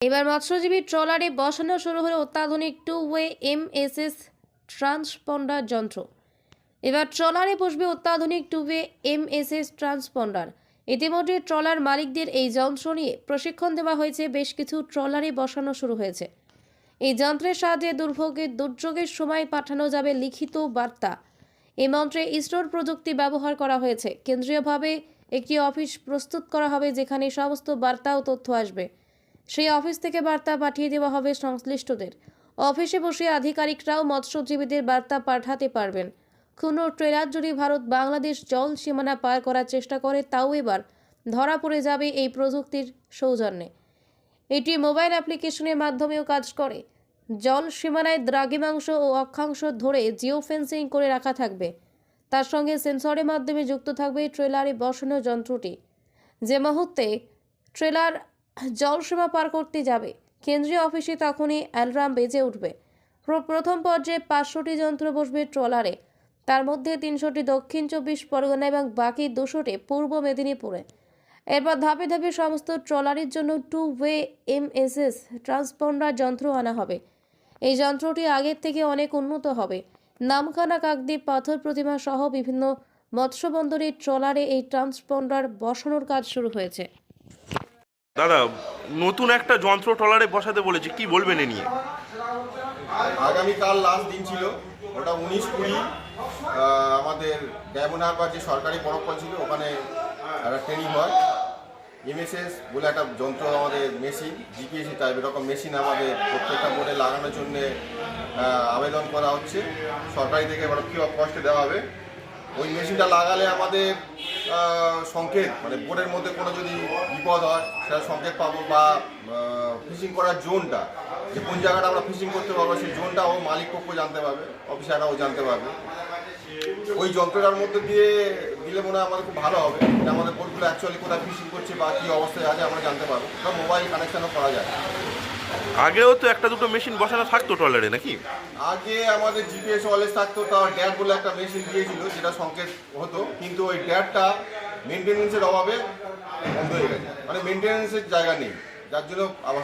এবার মৎস্যজীবী ট্রলারে বসানো শুরু হলো অত্যাধুনিক টু ওয়ে এমএসএস ট্রান্সপন্ডার যন্ত্র। এবার ট্রলারে বসবে অত্যাধুনিক টু ওয়ে এমএসএস ট্রান্সপন্ডার ইতিমধ্যে ট্রলার মালিকদের এই যন্ত্র নিয়ে প্রশিক্ষণ দেওয়া হয়েছে, বেশ কিছু ট্রলারে বসানো শুরু হয়েছে। এই যন্ত্রের সাহায্যে দুর্ভোগের দুর্যোগের সময় পাঠানো যাবে লিখিত বার্তা। এই মন্ত্রে ইসরোর প্রযুক্তি ব্যবহার করা হয়েছে। কেন্দ্রীয়ভাবে একটি অফিস প্রস্তুত করা হবে, যেখানে সমস্ত বার্তা ও তথ্য আসবে। সেই অফিস থেকে বার্তা পাঠিয়ে দেওয়া হবে সংশ্লিষ্টদের। অফিসে বসে আধিকারিকরাও মৎস্যজীবীদের বার্তা পাঠাতে পারবেন। কোনো ট্রেলার যদি ভারত বাংলাদেশ জল সীমানা পার করার চেষ্টা করে, তাও এবার ধরা পড়ে যাবে এই প্রযুক্তির সৌজন্যে। এটি মোবাইল অ্যাপ্লিকেশনের মাধ্যমেও কাজ করে। জল সীমানায় দ্রাঘিমাংশ ও অক্ষাংশ ধরে জিও ফেন্সিং করে রাখা থাকবে। তার সঙ্গে সেন্সরের মাধ্যমে যুক্ত থাকবে ট্রেলারে বসানো যন্ত্রটি। যে মুহূর্তে ট্রেলার জলসীমা পার করতে যাবে। কেন্দ্রীয় অফিসে তখনই অ্যালার্ম বেজে উঠবে। প্রথম পর্যায়ে পাঁচশোটি যন্ত্র বসবে ট্রলারে। তার মধ্যে তিনশোটি দক্ষিণ, চব্বিশ পরগনা এবং বাকি দুশোটি পূর্ব মেদিনীপুরে। এরপর ধাপে ধাপে সমস্ত ট্রলারের জন্য টু ওয়ে এমএসএস ট্রান্সপন্ডার যন্ত্র আনা হবে। এই যন্ত্রটি আগের থেকে অনেক উন্নত হবে। নামখানা, কাকদ্বীপ, পাথর প্রতিমা সহ বিভিন্ন মৎস্যবন্দরের ট্রলারে এই ট্রান্সপন্ডার বসানোর কাজ শুরু হয়েছে। দাদা, নতুন একটা যন্ত্র ট্রলারে বসাতে বলেছে, কি বলবেন এ নিয়ে? আগামীকাল লাস্ট দিন ছিল, ওটা উনিশ কুড়ি আমাদের ডায়মন্ড বা যে সরকারি পরক্ষণ ছিল, ওখানে একটা ট্রেনিং হয়। এমএসএস বলে একটা যন্ত্র আমাদের মেশিন জিপিএসি টাইপ এরকম মেশিন আমাদের প্রত্যেকটা বোর্ডে লাগানোর জন্য আবেদন করা হচ্ছে। সরকারি থেকে এবার কী কস্টে দেওয়া হবে? ওই মেশিনটা লাগালে আমাদের সংকেত মানে বোর্ডের মধ্যে কোনো যদি বিপদ হয়, সেটা সংকেত পাবো বা ফিশিং করার জোনটা, যে কোন জায়গাটা আমরা ফিশিং করতে পারব, সেই জোনটা ও মালিক পক্ষ জানতে পারবে অফিসাররাও জানতে পারবে। ওই যন্ত্রটার মধ্যে দিয়ে দিলে মনে হয় আমাদের খুব ভালো হবে, যে আমাদের বোটগুলো অ্যাকচুয়ালি কোথায় ফিশিং করছে বা কী অবস্থায় আছে, আমরা জানতে পারব। মোবাইল কানেকশানও করা যায়। আগেও তো একটা দুটো মেশিন বসানো থাকতো ট্রলারে নাকি? আগে আমাদের জিপিএস ওয়ালেস থাকতো তার ড্যাট বলে একটা মেশিন দিয়েছিল যেটা সংকেত হতো। কিন্তু ওই ড্যাটটা মেনটেনেন্সের অভাবে বন্ধ হয়ে গেছে। মানে মেনটেনেন্সের জায়গা নেই যার জন্য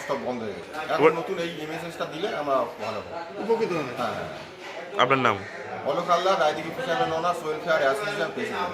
সব বন্ধ হয়ে গেছে। এখন নতুন এই এমএসএসটা দিলে আমরা ভালো হবে। উপকৃত হবে। হ্যাঁ। আপনার নাম? অলোক আল্লাহ রায়দিঘি ফিশারম্যান ওনার ওয়েলফেয়ার অ্যাসোসিয়েশন প্রেসিডেন্ট।